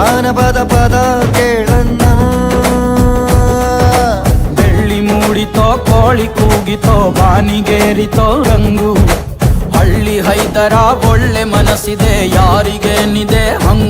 ಜಾನಪದ ಪದ ಕೇಳನ್ನ ಬೆಳ್ಳಿ ಮೂಡಿತೋ, ಕೋಳಿ ಕೂಗಿತೋ ಬಾನಿಗೇರಿತೋ ರಂಗು. ಹಳ್ಳಿ ಹೈದರ ಒಳ್ಳೆ ಮನಸ್ಸಿದೆ, ಯಾರಿಗೇನಿದೆ ಹಂಗು.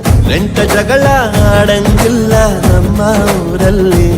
ಜಗಳ ಆಡಂಗಿಲ್ಲ ನಮ್ಮ ಊರಲ್ಲಿ